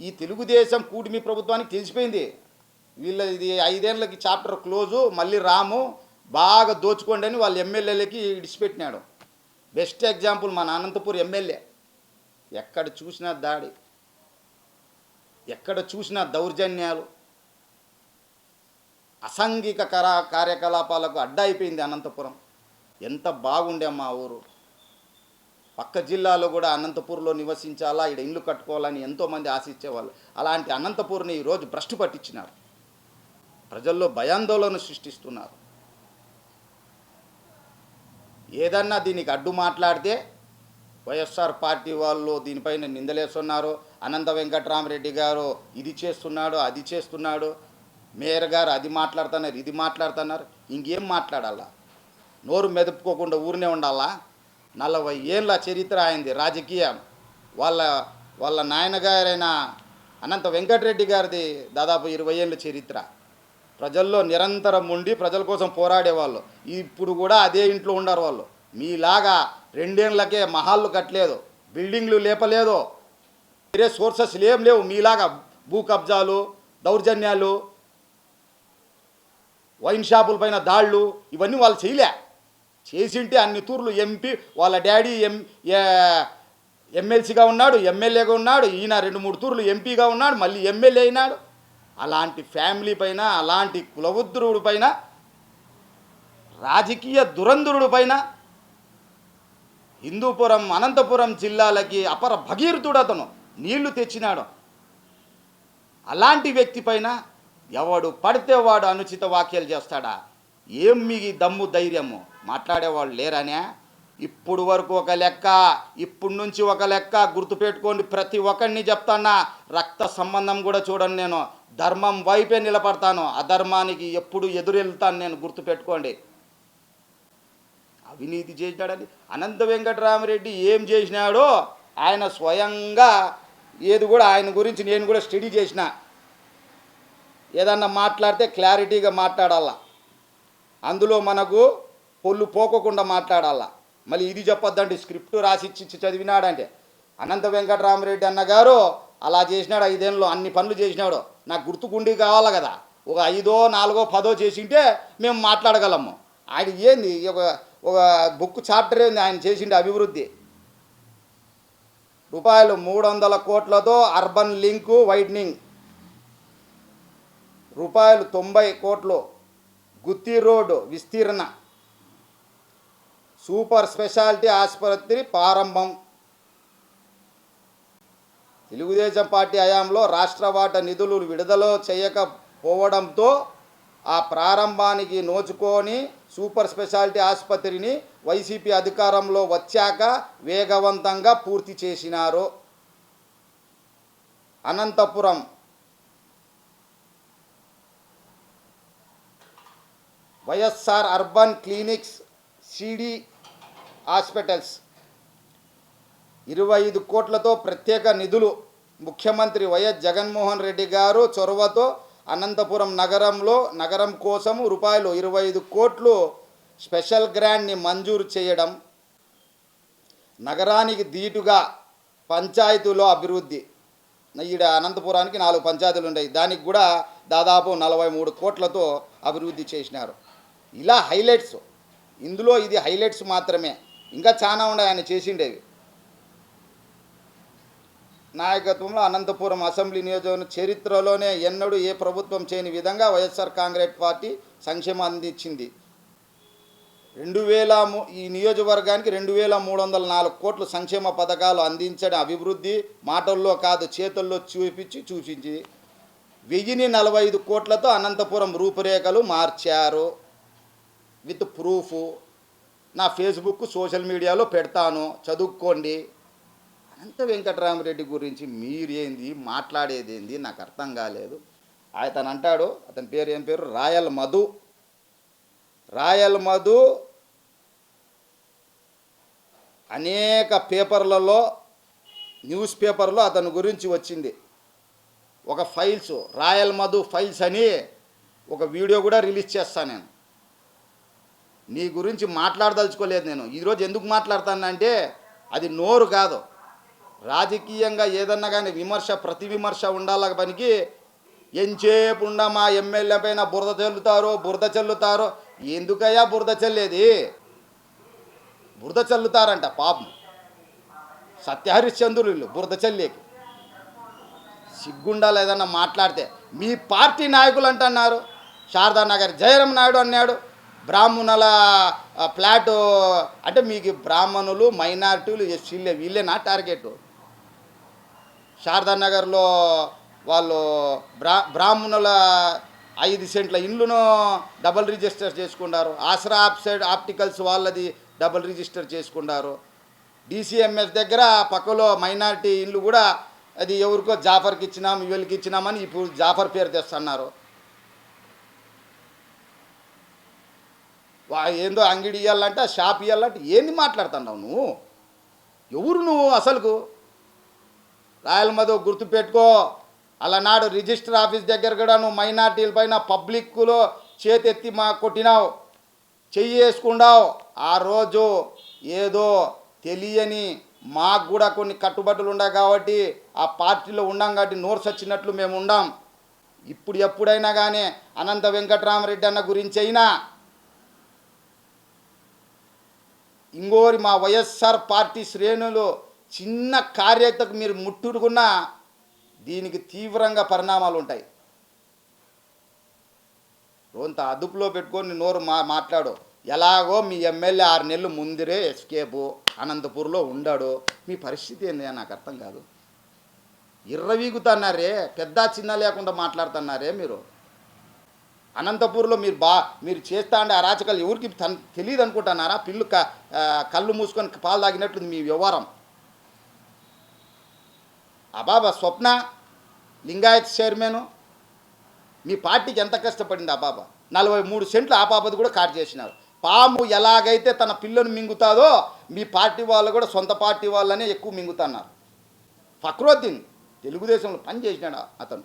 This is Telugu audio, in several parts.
ఈ తెలుగుదేశం కూటమి ప్రభుత్వానికి తెలిసిపోయింది. వీళ్ళ ఇది ఐదేళ్ళకి చాప్టర్ క్లోజు మళ్ళీ రాము బాగా దోచుకోండి అని వాళ్ళ ఎమ్మెల్యేలకి ఇడిచిపెట్టినాడు. బెస్ట్ ఎగ్జాంపుల్ మన అనంతపూర్ ఎమ్మెల్యే. ఎక్కడ చూసినా దాడి ఎక్కడ చూసినా దౌర్జన్యాలు. అసాంఘిక కరా కార్యకలాపాలకు అడ్డా అయిపోయింది అనంతపురం. ఎంత బాగుండే మా ఊరు. పక్క జిల్లాలో కూడా అనంతపూర్లో నివసించాలా ఇక్కడ ఇల్లు కట్టుకోవాలని ఎంతోమంది ఆశించేవాళ్ళు. అలాంటి అనంతపూర్ని ఈరోజు భ్రష్టు పట్టించినారు. ప్రజల్లో భయాందోళన సృష్టిస్తున్నారు. ఏదన్నా దీనికి అడ్డు మాట్లాడితే వైఎస్ఆర్ పార్టీ వాళ్ళు దీనిపైన నిందలేస్తున్నారు. అనంత వెంకటరామరెడ్డి గారు ఇది చేస్తున్నాడు అది చేస్తున్నాడు. మేయర్ గారు అది మాట్లాడుతున్నారు ఇది మాట్లాడుతున్నారు. ఇంకేం మాట్లాడాలా? నోరు మెదుపుకోకుండా ఊరినే ఉండాలా? నలభై ఏళ్ళ చరిత్ర అయింది రాజకీయం. వాళ్ళ వాళ్ళ నాయనగారైన అనంత వెంకటరెడ్డి గారిది దాదాపు ఇరవై ఏళ్ళ చరిత్ర. ప్రజల్లో నిరంతరం ఉండి ప్రజల కోసం పోరాడేవాళ్ళు. ఇప్పుడు కూడా అదే ఇంట్లో ఉండరు వాళ్ళు. మీలాగా రెండేళ్ళకే మహాళ్ళు కట్టలేదు బిల్డింగ్లు లేపలేదు. వేరే సోర్సెస్ ఏం లేవు. మీలాగా భూ కబ్జాలు దౌర్జన్యాలు వైన్ షాపుల పైన దాళ్ళు ఇవన్నీ వాళ్ళు చేయలే. చేసింటే అన్ని తూర్లు ఎంపీ వాళ్ళ డాడీ ఎం ఎమ్మెల్సీగా ఉన్నాడు ఎమ్మెల్యేగా ఉన్నాడు ఈయన రెండు మూడు తూర్లు ఎంపీగా ఉన్నాడు మళ్ళీ ఎమ్మెల్యే అయినాడు. అలాంటి ఫ్యామిలీ పైన అలాంటి కులవృద్ధుడు పైన రాజకీయ దురంధురుడు పైన హిందూపురం అనంతపురం జిల్లాలకి అపర భగీరథుడు అతను నీళ్ళు తెచ్చినాడు. అలాంటి వ్యక్తి పైన ఎవడు పడితే వాడు అనుచిత వ్యాఖ్యలు చేస్తాడా? ఏం మీ దమ్ము ధైర్యము? మాట్లాడేవాళ్ళు లేరనే? ఇప్పుడు వరకు ఒక లెక్క ఇప్పుడు నుంచి ఒక లెక్క గుర్తుపెట్టుకోండి. ప్రతి ఒక్కరిని చెప్తానా రక్త సంబంధం కూడా చూడండి నేను. ధర్మం వైపే నిలబడతాను. అధర్మానికి ఎప్పుడు ఎదురెళ్తాను నేను గుర్తుపెట్టుకోండి. అవినీతి చేసినాడని అనంత వెంకటరామరెడ్డి ఏం చేసినాడో ఆయన స్వయంగా ఏది కూడా ఆయన గురించి నేను కూడా స్టడీ చేసిన. ఏదన్నా మాట్లాడితే క్లారిటీగా మాట్లాడాలా. అందులో మనకు పొల్లు పోకోకుండా మాట్లాడాలా? మళ్ళీ ఇది చెప్పొద్దండి స్క్రిప్ట్ రాసి ఇచ్చి చదివినాడంటే. అనంత వెంకటరామరెడ్డి అన్నగారు అలా చేసినాడు ఐదేళ్ళు అన్ని పనులు చేసినాడు. నాకు గుర్తుకుండి కావాలి కదా? ఒక ఐదో నాలుగో పదో చేసింటే మేము మాట్లాడగలము. ఆయన ఏంది? ఒక ఒక బుక్ చాప్టర్ ఏంది? ఆయన చేసిండే అభివృద్ధి. రూపాయలు మూడు వందల కోట్లతో అర్బన్ లింకు వైడ్నింగ్ రూపాయలు తొంభై కోట్లు గుత్తి రోడ్డు విస్తీర్ణ. సూపర్ స్పెషాలిటీ ఆసుపత్రి ప్రారంభం. తెలుగుదేశం పార్టీ హయాంలో రాష్ట్ర వాటా నిధులు విడుదల చేయకపోవడంతో ఆ ప్రారంభానికి నోచుకొని సూపర్ స్పెషాలిటీ ఆసుపత్రిని వైసీపీ అధికారంలో వచ్చాక వేగవంతంగా పూర్తి చేసినారు. Anantapuram. YSR urban clinics CD hospitals. ఇరవై ఐదు కోట్లతో ప్రత్యేక నిధులు ముఖ్యమంత్రి వైఎస్ జగన్మోహన్ రెడ్డి గారు చొరవతో అనంతపురం నగరంలో నగరం కోసం రూపాయలు ఇరవై ఐదు కోట్లు స్పెషల్ గ్రాంట్ని మంజూరు చేయడం నగరానికి దీటుగా పంచాయతీలో అభివృద్ధి. ఈడ అనంతపురానికి నాలుగు పంచాయతీలు ఉన్నాయి దానికి కూడా దాదాపు నలభై మూడు కోట్లతో అభివృద్ధి చేసినారు. ఇలా హైలైట్స్. ఇందులో ఇది హైలైట్స్ మాత్రమే. ఇంకా చాలా ఉన్నాయి ఆయన చేసిండేవి నాయకత్వంలో అనంతపురం అసెంబ్లీ నియోజకవర్గం చరిత్రలోనే ఎన్నడూ ఏ ప్రభుత్వం చేయని విధంగా వైఎస్ఆర్ కాంగ్రెస్ పార్టీ సంక్షేమం అందించింది. రెండు వేల ఈ నియోజకవర్గానికి రెండు వేల మూడు వందల నాలుగు కోట్లు సంక్షేమ పథకాలు అందించడం అభివృద్ధి మాటల్లో కాదు చేతుల్లో చూపించి చూపించి వెయ్యిని నలభై ఐదు కోట్లతో అనంతపురం రూపురేఖలు మార్చారు. With proof. నా ఫేస్బుక్ సోషల్ మీడియాలో పెడతాను చదువుకోండి. అనంత వెంకటరామరెడ్డి గురించి మీరేంది మాట్లాడేదేంది నాకు అర్థం కాలేదు. అతను అంటాడు అతని పేరు ఏం పేరు? రాయల్ మధు. రాయల్ మధు అనేక పేపర్లలో న్యూస్ పేపర్లో అతని గురించి వచ్చింది. ఒక ఫైల్స్ రాయల్ మధు ఫైల్స్ అని ఒక వీడియో కూడా రిలీజ్ చేస్తాను నేను. నీ గురించి మాట్లాడదలుచుకోలేదు నేను. ఈరోజు ఎందుకు మాట్లాడతానంటే అది నోరు కాదు. రాజకీయంగా ఏదన్నా కానీ విమర్శ ప్రతి విమర్శ ఉండాల పనికి ఎంచేపు ఉండ మా ఎమ్మెల్యే పైన బురద చల్లుతారో బురద చల్లుతారో? ఎందుకయ్యా బురద చల్లేది? బురద చల్లుతారంట పాపం. సత్యహరిశ్చంద్రులు బురద చల్లేకి. సిగ్గుండాలి ఏదన్నా మాట్లాడితే. మీ పార్టీ నాయకులు అంటున్నారు. శారదా నగర్ జయరాం నాయుడు అన్నాడు. బ్రాహ్మణుల ఆ, ఫ్లాట్ అంటే మీకు బ్రాహ్మణులు మైనారిటీలు ఎస్సీలే వీళ్ళేనా టార్గెట్? శారదా నగర్లో వాళ్ళు బ్రా బ్రాహ్మణుల ఐదు సెంట్ల ఇల్లును డబల్ రిజిస్టర్ చేసుకున్నారు ఆసరా ఆప్సైడ్ ఆప్టికల్స్ వాళ్ళది డబల్ రిజిస్టర్ చేసుకున్నారు డిసిఎంఎస్ దగ్గర పక్కలో మైనారిటీ ఇల్లు కూడా అది ఎవరికో జాఫర్కి ఇచ్చినాం వీళ్ళకి ఇచ్చినామని ఇప్పుడు జాఫర్ పేరు తెస్తున్నారు. ఏందో అంగిడి ఇవ్వాలంటే షాప్ ఇవ్వాలంటే ఏంది మాట్లాడుతున్నావు నువ్వు? ఎవరు నువ్వు అసలుకు? రాయల్ మధు గుర్తుపెట్టుకో అలనాడు రిజిస్టర్ ఆఫీస్ దగ్గర కూడా నువ్వు మైనార్టీల పైన పబ్లిక్లో చేతెత్తి మా కొట్టినావు. చెయ్యి వేసుకున్నావు ఆ రోజు ఏదో తెలియని మాకు కూడా కొన్ని కట్టుబాట్లు ఉన్నాయి కాబట్టి ఆ పార్టీలో ఉన్నాం కాబట్టి నోరు సచ్చినట్లు మేము ఉండాం. ఇప్పుడు ఎప్పుడైనా కానీ అనంత వెంకటరామరెడ్డి అన్న గురించి అయినా ఇంకోరి మా వైఎస్ఆర్ పార్టీ శ్రేణులు చిన్న కార్యతకు మీరు ముట్టుకున్నా దీనికి తీవ్రంగా పరిణామాలు ఉంటాయి. రోంత అదుపులో పెట్టుకొని నోరు మా మాట్లాడు. ఎలాగో మీ ఎమ్మెల్యే ఆరు నెలలు ముందరే ఎస్కేపు అనంతపూర్లో ఉండాడు. మీ పరిస్థితి ఏంది నాకు అర్థం కాదు. ఇర్రవీగుతున్నారే పెద్ద చిన్న లేకుండా మాట్లాడుతున్నారే మీరు. అనంతపూర్లో మీరు బా మీరు చేస్తా అంటే అరాచకాలు ఎవరికి తన్ తెలియదు అనుకుంటున్నారా పిల్లు క కళ్ళు మూసుకొని పాలు తాగినట్లు మీ వ్యవహారం. అబాబా స్వప్న లింగాయత్ చైర్మన్ మీ పార్టీకి ఎంత కష్టపడింది ఆ బాబా? నలభై మూడు సెంట్లు ఆపాపది కూడా కాట్ చేసినారు. పాము ఎలాగైతే తన పిల్లను మింగుతాదో మీ పార్టీ వాళ్ళు కూడా సొంత పార్టీ వాళ్ళనే ఎక్కువ మింగుతున్నారు. ఫక్రోద్దీన్ తెలుగుదేశంలో పని చేసినాడు అతను?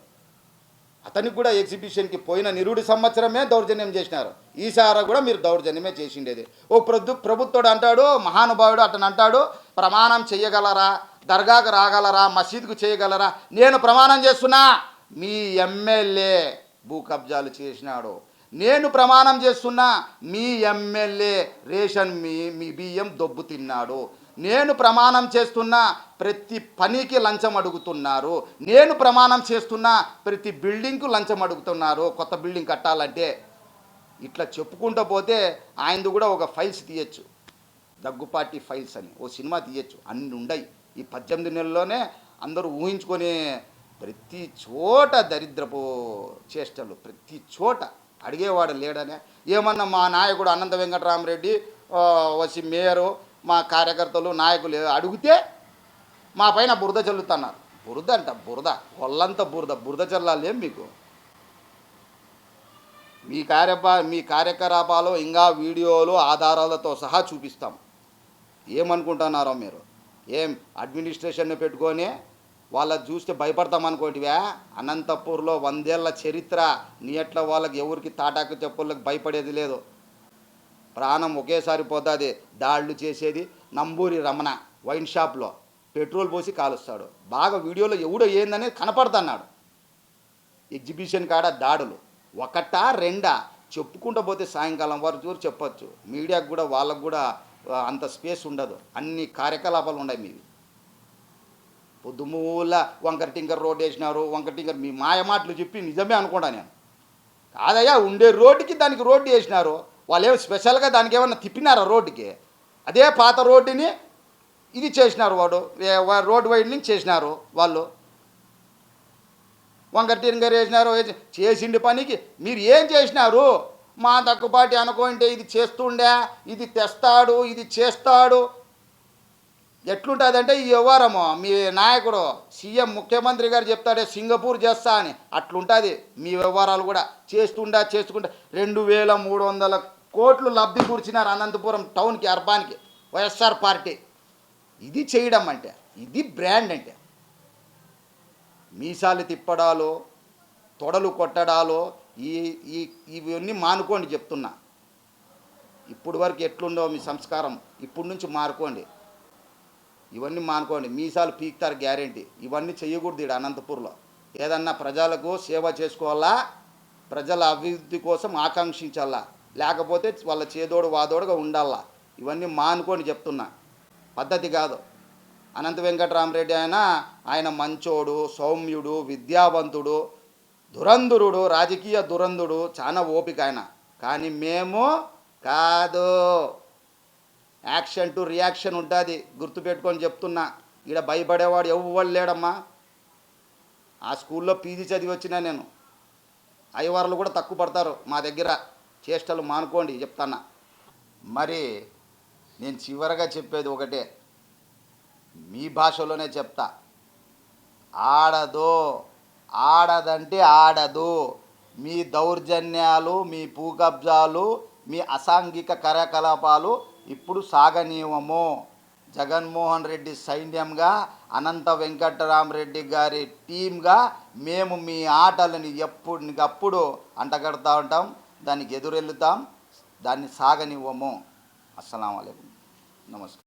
అతనికి కూడా ఎగ్జిబిషన్కి పోయిన నిరుడి సంవత్సరమే దౌర్జన్యం చేసినారు. ఈసారి కూడా మీరు దౌర్జన్యమే చేసిండేది. ఓ ప్రభు ప్రభుత్వుడు అంటాడు మహానుభావుడు అతను అంటాడు ప్రమాణం చేయగలరా దర్గాకు రాగలరా మసీదుకు చేయగలరా? నేను ప్రమాణం చేస్తున్నా. మీ ఎమ్మెల్యే భూ కబ్జాలు చేసినాడు. నేను ప్రమాణం చేస్తున్నా. మీ ఎమ్మెల్యే రేషన్ మీ మీ బియ్యం దొబ్బు తిన్నాడు నేను ప్రమాణం చేస్తున్నా ప్రతి పనికి లంచం అడుగుతున్నారు. నేను ప్రమాణం చేస్తున్నా ప్రతి బిల్డింగ్కు లంచం అడుగుతున్నారు. కొత్త బిల్డింగ్ కట్టాలంటే ఇట్లా చెప్పుకుంటూ పోతే ఆయనది కూడా ఒక ఫైల్స్ తీయచ్చు. దగ్గుపాటి ఫైల్స్ అని ఓ సినిమా తీయచ్చు. అన్ని ఉండయి. ఈ పద్దెనిమిది నెలల్లోనే అందరూ ఊహించుకొని ప్రతి చోట దరిద్రపు చేష్టలు ప్రతి చోట అడిగేవాడు లేడనే. ఏమన్నా మా నాయకుడు అనంత వెంకటరామరెడ్డి వసి వచ్చి మేయరు మా కార్యకర్తలు నాయకులు అడిగితే మా పైన బురద చల్లుతున్నారు. బురద అంట బురద ఒళ్ళంతా బురద బురద చల్లాలేం మీకు? మీ కార్యపా మీ కార్యకలాపాలు ఇంకా వీడియోలు ఆధారాలతో సహా చూపిస్తాం. ఏమనుకుంటున్నారో మీరు? ఏం అడ్మినిస్ట్రేషన్ పెట్టుకొని వాళ్ళ చూస్తే భయపడతాం అనుకోటివా అనంతపూర్లో వందేళ్ళ చరిత్ర నీ ఎట్ల వాళ్ళకి ఎవరికి తాటాకు చెప్పులకు భయపడేది లేదు. ప్రాణం ఒకేసారి పోతుంది. దాళ్ళు చేసేది నంబూరి రమణ వైన్ షాప్లో. పెట్రోల్ పోసి కాలుస్తాడు. బాగా వీడియోలో ఎవడో ఏందనేది కనపడుతున్నాడు. ఎగ్జిబిషన్ కాడ దాడులు. ఒకటా రెండా? చెప్పుకుంటూ పోతే సాయంకాలం వరకు చెప్పొచ్చు. మీడియాకు కూడా వాళ్ళకు కూడా అంత స్పేస్ ఉండదు. అన్ని కార్యకలాపాలు ఉన్నాయి మీవి. పొద్దుమూల వంకర టింకర్ రోడ్ వేసినారు. వంకర టింకర్ మీ మాయ మాటలు చెప్పి నిజమే అనుకుంటా నేను. కాదయ్యా ఉండే రోడ్డుకి దానికి రోడ్డు వేసినారు. వాళ్ళు ఏమో స్పెషల్గా దానికి ఏమన్నా తిప్పినారా రోడ్డుకి? అదే పాత రోడ్డుని ఇది చేసినారు వాడు. రోడ్డు వా- రోడ్ వైడనింగ్ చేసినారు వాళ్ళు. వంకర టింకర్ వేసినారు చేసిండి పనికి. మీరు ఏం చేసినారు? మా తక్కువపాటి అనుకుంటే ఇది చేస్తుండే ఇది తెస్తాడు ఇది చేస్తాడు. ఎట్లుంటుందంటే ఈ వ్యవహారము. మీ నాయకుడు సీఎం ముఖ్యమంత్రి గారు చెప్తాడే సింగపూర్ చేస్తా అని. అట్లుంటుంది. మీ వ్యవహారాలు కూడా. చేస్తుండా చేసుకుంటా. రెండు వేల మూడు వందల కోట్లు లబ్ధి కూర్చినారు అనంతపురం టౌన్కి అర్బాన్కి వైఎస్ఆర్ పార్టీ. ఇది చేయడం అంటే ఇది బ్రాండ్ అంటే. మీసాలు తిప్పడాలు తొడలు కొట్టడాలు ఈ ఈ ఇవన్నీ మానుకోండి చెప్తున్నా. ఇప్పుడు వరకు ఎట్లుండో మీ సంస్కారం? ఇప్పుడు నుంచి మారుకోండి. ఇవన్నీ మానుకోండి. మీసాలు పీక్తారు గ్యారెంటీ. ఇవన్నీ చేయకూడదు ఇక్కడ అనంతపూర్లో. ఏదన్నా ప్రజలకు సేవ చేసుకోవాలా? ప్రజల అభివృద్ధి కోసం ఆకాంక్షించాలా? లేకపోతే వాళ్ళ చేదోడు వాదోడుగా ఉండాలా? ఇవన్నీ మానుకొని చెప్తున్నా. పద్ధతి కాదు. అనంత వెంకటరామరెడ్డి ఆయన ఆయన మంచోడు సౌమ్యుడు విద్యావంతుడు దురంధురుడు రాజకీయ దురంధుడు చాలా ఓపిక ఆయన. కానీ మేము కాదు. యాక్షన్ టు రియాక్షన్ ఉంటుంది. గుర్తుపెట్టుకొని చెప్తున్నా. ఇక్కడ భయపడేవాడు ఎవ్వడు లేడమ్మా. ఆ స్కూల్లో పీజీ చదివి వచ్చినా నేను. అయ్యవార్లు కూడా తక్కువ పడతారు మా దగ్గర. చేష్టలు మానుకోండి చెప్తాన్నా. మరి నేను చివరగా చెప్పేది ఒకటే. మీ భాషలోనే చెప్తా. ఆడదు ఆడదంటే ఆడదు. మీ దౌర్జన్యాలు మీ భూకబ్జాలు మీ అసాంఘిక కార్యకలాపాలు ఇప్పుడు సాగనీయము జగన్మోహన్ రెడ్డి సైన్యంగా అనంత వెంకటరామరెడ్డి గారి టీంగా మేము మీ ఆటలని ఎప్పటికప్పుడు అంటగడతా ఉంటాం. దానికి ఎదురెళ్తాం దాన్ని సాగనివ్వము. అస్సలం నమస్కారం.